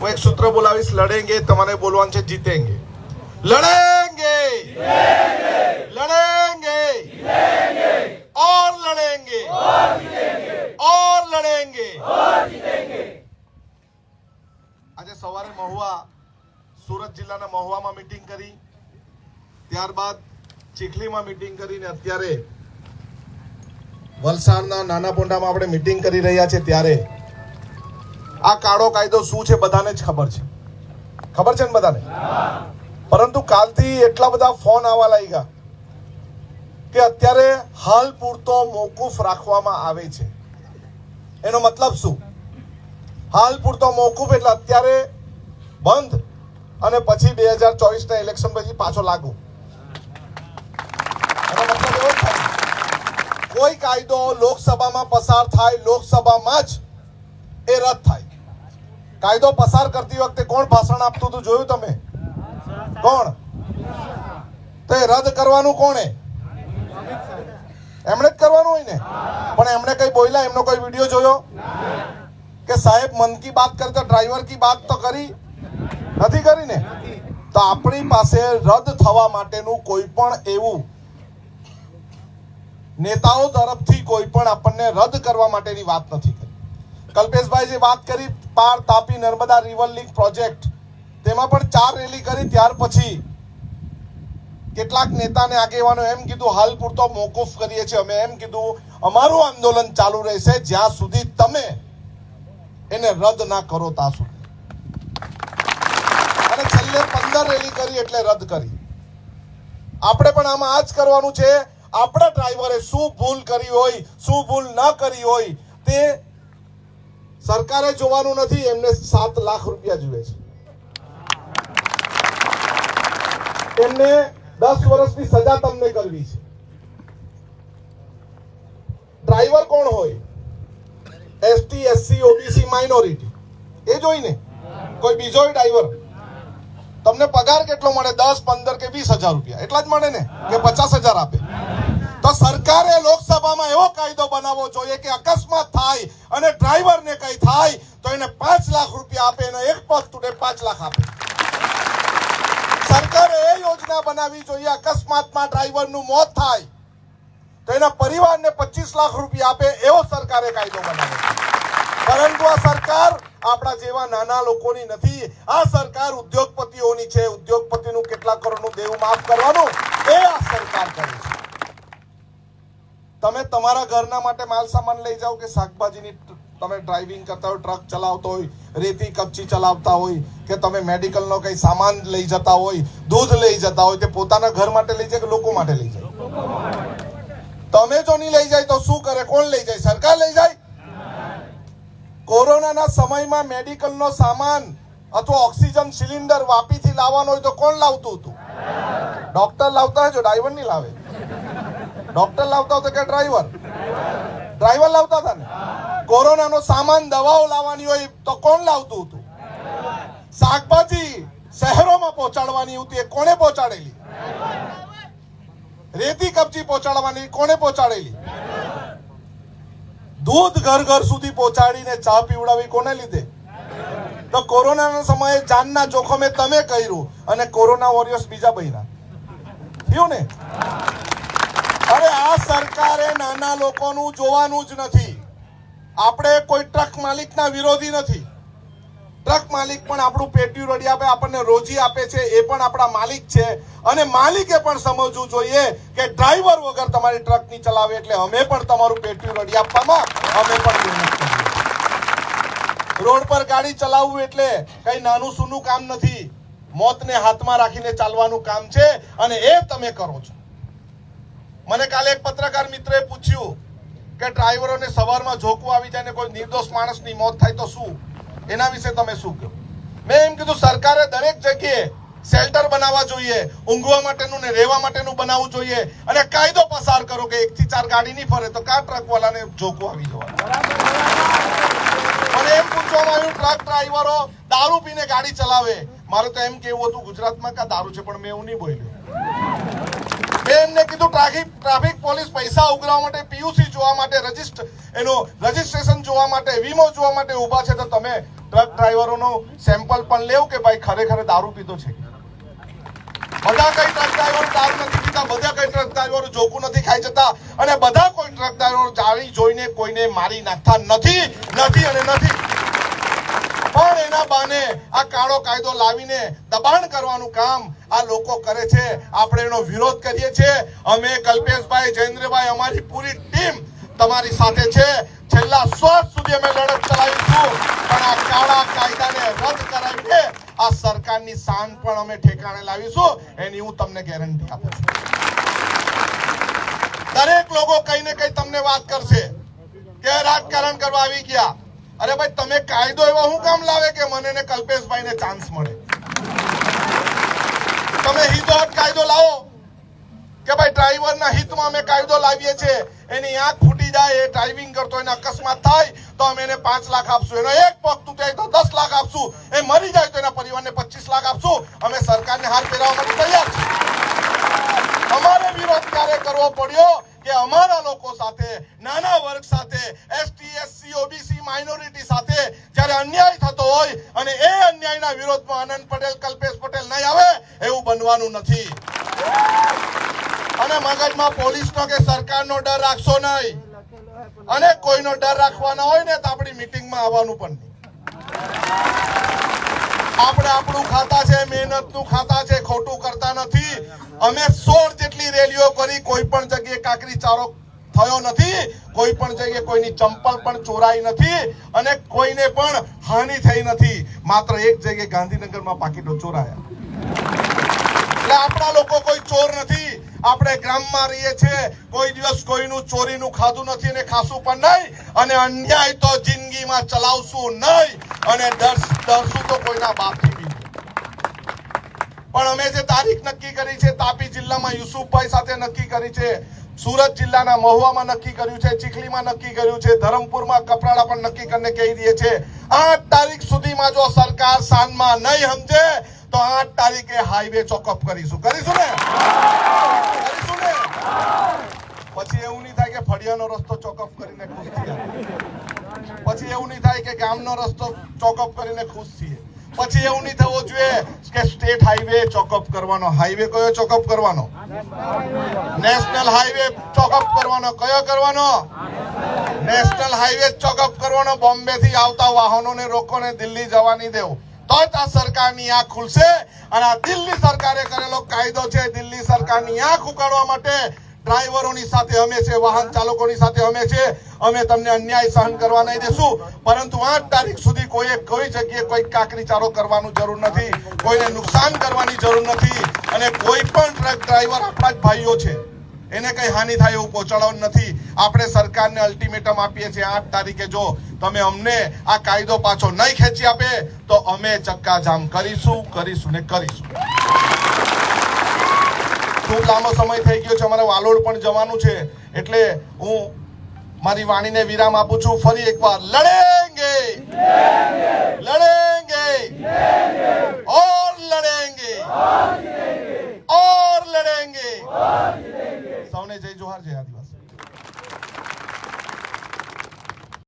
હું એક સૂત્ર બોલાવીશ, લડેંગે, તમારે બોલવાનું છે જીતેંગે. લડેંગે! લડેંગે! ઓર લડેંગે! ઓર લડેંગે! આજે સવારે મહુવા સુરત જિલ્લાના મહુવામાં મીટિંગ કરી. ત્યારબાદ ચીખલીમાં મીટિંગ કરીને અત્યારે વલસાડના નાના પોંડામાં આપણે મીટિંગ કરી રહ્યા છે ત્યારે આ કાળો કાયદો શું છે બધાને જ ખબર છે. ખબર છે ને બધાને? પરંતુ કાલથી એટલા બધા ફોન આવવા લાગ્યા કે અત્યારે હાલ પૂરતો મોકૂફ રાખવામાં આવે છે. એનો મતલબ શું? હાલ પૂરતો મોકૂફ એટલે અત્યારે બંધ અને પછી બે હજાર ચોવીસના ઇલેક્શન પછી પાછો લાગુ. કોઈ કાયદો લોકસભામાં પસાર થાય, લોકસભામાં જ એ રદ થાય. કાયદો પસાર કરતી વખતે કોણ ભાષણ આપતું હતું જોયું તમે? કોણ? તો એ રદ કરવાનું કોણે? એમણે જ કરવાનું હોય ને? પણ એમણે કઈ બોલ્યા? એમનો કોઈ વીડિયો જોયો? કે સાહેબ, મન કી બાત કરી તો ડ્રાઈવર કી બાત તો કરી? નથી કરી ને? તો આપણી પાસે રદ થવા માટેનું કોઈ પણ એવું નેતાઓ તરફથી કોઈ પણ આપણને રદ કરવા માટેની વાત નથી કરી. કલ્પેશભાઈ જે વાત કરી, Par Tapi Narmada river link project તેમાં પણ ચાર રેલી કરી, ત્યાર પછી કેટલાક નેતાને આગેવાનો એમ કીધું, હાલ પૂરતો મોકૂફ કરીએ છીએ અમે. એમ કીધું, અમારું આંદોલન ચાલુ રહેશે જ્યાં સુધી તમે એને રદ ના કરો ત્યાં સુધી. અને છેલ્લે પંદર રેલી કરી એટલે રદ કરી. આપણે પણ આમાં આ જ કરવાનું છે. આપણા ડ્રાઈવરે શું ભૂલ કરી હોય, શું ભૂલ ન કરી હોય, તે સરકારે જોવાનું નથી, એમને સાત લાખ રૂપિયા જોઈએ છે. એમને દસ વર્ષની સજા તમને કરવી છે. ડ્રાઈવર કોણ હોય? ST, SC, OBC, minority. એ જોઈને? કોઈ બીજો ડ્રાઈવર? તમને પગાર કેટલો મળે? દસ, પંદર કે વીસ હજાર રૂપિયા. એટલા જ મળે ને? કે પચાસ હજાર આપે. તો સરકારે લોકસભામાં એવો કાયદો બનાવવો જોઈએ કે અકસ્માત થાય અને ડ્રાઈવરને કંઈ થાય તો એને પાંચ લાખ રૂપિયા આપે એને એક તૂટે પાંચ લાખ આપે. સરકારે એ યોજના બનાવવી જોઈએ, અકસ્માતમાં ડ્રાઈવરનું મોત થાય તો એના પરિવારને પચીસ લાખ રૂપિયા આપે, એવો સરકારે કાયદો બનાવ્યો. પરંતુ આ સરકાર આપણા જેવા નાના લોકોની નથી. આ સરકાર ઉદ્યોગપતિઓની છે. ઉદ્યોગપતિનું કેટલા કરોડનું દેવું માફ કરવાનું? એ આ સરકાર કરે છે. તમે તમારા ઘરના માટે માલ સામાન લઈ જાઓ કે શાકભાજીની તમે ડ્રાઇવિંગ કરતા હોય ટ્રક ચલાવતો હોય, રેતી, કપચી ચલાવતા હોય, કે તમે મેડિકલનો કંઈ સામાન લઈ જતા હોય, દૂધ લઈ જતા હોય, તે પોતાના ઘર માટે લઈ જાય કે લોકો માટે લઈ જાય? તમે જો નહીં લઈ જાય તો શું કરે? કોણ લઈ જાય? સરકાર લઈ જાય? કોરોનાના સમયમાં મેડિકલનો સામાન અથવા ઓક્સિજન સિલિન્ડર વાપીથી લાવવાનો હોય તો કોણ લાવતું હતું? ડોક્ટર લાવતા હજો ડ્રાઈવર નહીં લાવે. ડોક્ટર લાવતા હતા કે ડ્રાઈવર? ડ્રાઈવર લાવતા હતા ને? કોરોનાનો સામાન દવાઓ લાવવાની હોય તો કોણ લાવતું હતું? શાકભાજી શહેરોમાં પહોંચાડવાની હતી એ કોણે પહોંચાડેલી? રેતી કપચી પહોંચાડવાની કોણે પહોંચાડેલી? દૂધ ઘર ઘર સુધી પહોંચાડીને ચા પીવડાવી કોને લીધે? તો કોરોનાના સમયે જાનના જોખમે તમે કર્યું અને કોરોના વોરિયર્સ બીજા બન્યા. થયું ને? અરે આ સરકારે નાના લોકોનું જોવાનું જ નથી. આપણે કોઈ ટ્રક માલિકના વિરોધી નથી. ટ્રક માલિક પણ આપણું પેટ્યું રડી આપે, આપણને રોજી આપે છે, એ પણ આપણા માલિક છે. અને માલિકે પણ સમજવું જોઈએ કે ડ્રાઈવર વગર તમારી ટ્રક નહીં ચલાવે એટલે અમે પણ તમારું પેટ્યું રડી આપવામાં અમે પણ રોડ પર ગાડી ચલાવવું એટલે કઈ નાનું સૂનું કામ નથી. મોતને હાથમાં રાખીને ચાલવાનું કામ છે અને એ તમે કરો છો. મને કાલે એક પત્રકાર મિત્રએ પૂછ્યું કે ડ્રાઈવરોને સવારમાં ઝોકવું આવી જાય ને કોઈ નિર્દોષ માણસની મોત થાય તો શું? એના વિશે તમે શું કહો? મેં એમ કીધું, સરકારે દરેક જગ્યાએ શેલ્ટર બનાવવા જોઈએ, ઊંઘવા માટેનું ને રહેવા માટેનું બનાવવું જોઈએ અને કાયદો પસાર કરો કે એકથી ચાર ગાડી નહીં ફરે તો કા ટ્રકવાલાને ઝોકવું આવી જવાનું. મને એમ પૂછવામાં આવ્યું, ટ્રક ડ્રાઈવરો દારૂ પીને ગાડી ચલાવે. મારે તો એમ કેવું હતું, ગુજરાતમાં કા દારૂ છે? પણ મેં એવું નહીં બોલ્યો. મેં કીધું ટ્રાફિક ટ્રાફિક પોલીસ પૈસા ઉઘરાવવા માટે, પીયુસી જોવા માટે રજિસ્ટર એનો રજિસ્ટ્રેશન જોવા માટે, વીમો જોવા માટે ઊભા છે. તો તમે ટ્રક ડ્રાઈવરોનું સેમ્પલ પણ લેવ કે ભાઈ ખરેખર દારૂ પીધો છે? બધા કઈ ટ્રક ડ્રાઈવર દારૂ નથી પીતા, બધા કઈ ટ્રક ડ્રાઈવરો જોકું નથી ખાઈ જતા અને બધા કોઈ ટ્રક ડ્રાઈવર જાણી જોઈને કોઈને મારી નાખતા નથી નથી અને નથી. પણ એના બાને આ કાળો કાયદો લાવીને દબાણ કરવાનું કામ આ લોકો કરે છે. આપણે એનો વિરોધ કરીએ છીએ. અમે કલ્પેશભાઈ, જયેન્દ્રભાઈ, અમારી પૂરી ટીમ તમારી સાથે છે. છેલ્લા શ્વાસ સુધી અમે લડત ચલાવીશું. પણ આ કાળા કાયદાને રદ કરાવીને આ સરકારની શાન પણ અમે ઠેકાણે લાવીશું. એની હું તમને ગેરંટી આપું છું. દરેક લોકો કઈ ને કઈ તમને વાત કરશે કે રાજકારણ કરવા આવી ગયા. અરે ભાઈ, તમે કાયદો એવો હું કામ લાવે કે મને ને કલ્પેશભાઈને ચાન્સ મળે? તમે હિતોહત કાયદો લાવો કે ભાઈ ડ્રાઈવરના હિતમાં અમે કાયદો લાવીએ છીએ. એની આંખ ફૂટી જાય, એ ડ્રાઇવિંગ કરતો, એને અકસ્માત થાય, તો અમે એને પાંચ લાખ આપશું. એનો એક પગ તૂટે તો દસ લાખ આપશું. એ મરી જાય તો એના પરિવારને પચીસ લાખ આપશું. અમે સરકારને હાથ પહેરાવવા માટે તૈયાર છીએ. અમારે વિરોધ ક્યારે કરવો પડ્યો? કે અમારા લોકો સાથે, નાના વર્ગ સાથે એસટી એસસી ઓબીસી માઇનોરિટી સાથે જ્યારે અન્યાય થતો હોય અને એ અન્યાયના વિરોધમાં આનંદ પટેલ, કલ્પેશ પટેલ નહીં આવે, એવું બનવાનું નથી. અને મગજમાં પોલીસનો કે સરકારનો ડર રાખશો નહીં. અને કોઈનો ડર રાખવાનો હોય ને તો આપણી મિટિંગમાં આવવાનું પણ નહીં. આપણે આપણું ખાતા છે, મહેનતનું ખાતા છે, ખોટું કરતા નથી. અમે સોળ જેટલી રેલીઓ કરી, કોઈ પણ જગ્યાએ કાકરી ચારો થયો નથી, કોઈ પણ જગ્યાએ કોઈની ચંપલ પણ ચોરાઈ નથી અને કોઈને પણ હાનિ થઈ નથી. માત્ર એક જગ્યાએ ગાંધીનગરમાં પાકીટો ચોરાયા. એટલે આપણા લોકો કોઈ ચોર નથી. આપણે ગ્રામમાં રહીએ છીએ, કોઈ દિવસ કોઈનું ચોરીનું ખાધું નથી અને ખાશું પણ નહીં. અને અન્યાય તો જિંદગીમાં ચલાવશું નહીં. અને ડર ડરશું તો કોઈના બાપથી પણ અમે જે તારીખ નક્કી કરી છે, તાપી જિલ્લામાં યુસુફભાઈ સાથે નક્કી કરી છે, સુરત જિલ્લાના મહુવામાં નક્કી કર્યું છે, ચીખલીમાં નક્કી કર્યું છે, ધરમપુરમાં કપરાડા પણ નક્કી કરીને કહી દઈએ છે, આઠ તારીખ સુધીમાં જો સરકાર સાંજમાં નહીં સમજે, તો આઠ તારીખે હાઈવે ચોકઅપ કરીશું. કરીશું ને? પછી એવું નહીં થાય કે ફળિયાનો રસ્તો ચોકઅપ કરીને ખુશ થઈએ. પછી એવું નહીં થાય કે ગામનો રસ્તો ચોકઅપ કરીને ખુશ છીએ પછી એવું નહીં થવું જોઈએ કે સ્ટેટ હાઈવે ચોકઅપ કરવાનો. હાઈવે કયો ચોકઅપ કરવાનો? નેશનલ હાઈવે ચોકઅપ કરવાનો. કયો કરવાનો? નેશનલ હાઈવે ચોકઅપ કરવાનો. બોમ્બે થી આવતા વાહનોને રોકોને દિલ્હી જવા નહીં દેવું. તો જ આ સરકારની આંખ ખુલશે અને આ દિલ્હી સરકારે કરેલો કાયદો છે. દિલ્હી સરકારની આંખ ઉકાળવા માટે ડ્રાઈવરોની સાથે અમે છે, વાહન ચાલકોની સાથે અમે છે. અમે તમને અન્યાય સહન કરવા નહીં દેશું. પરંતુ આઠ તારીખ સુધી કોઈએ કોઈ જગ્યાએ કોઈ કાકરી ચારો કરવાનું જરૂર નથી. કોઈને નુકસાન કરવાની જરૂર નથી. અને કોઈ પણ ટ્રક ડ્રાઈવર આપણા જ ભાઈઓ છે. એને કઈ હાનિ થાય એવું પહોંચાડવાનું નથી. આપણે સરકારને અલ્ટિમેટમ આપીએ છીએ આઠ તારીખે જો તમે અમને આ કાયદો પાછો નહીં ખેંચી આપે, તો અમે ચક્કાજામ કરીશું કરીશું ને કરીશું. ખૂબ લાંબો સમય થઈ ગયો છે, અમારે વાલોડ પણ જવાનું છે. એટલે હું મારી વાણીને વિરામ આપું છું, ફરી એકવાર, લડેંગે! લડેંગે! ઓર લડેંગે! ઓર લડેંગે! સૌને જય જોહાર, જય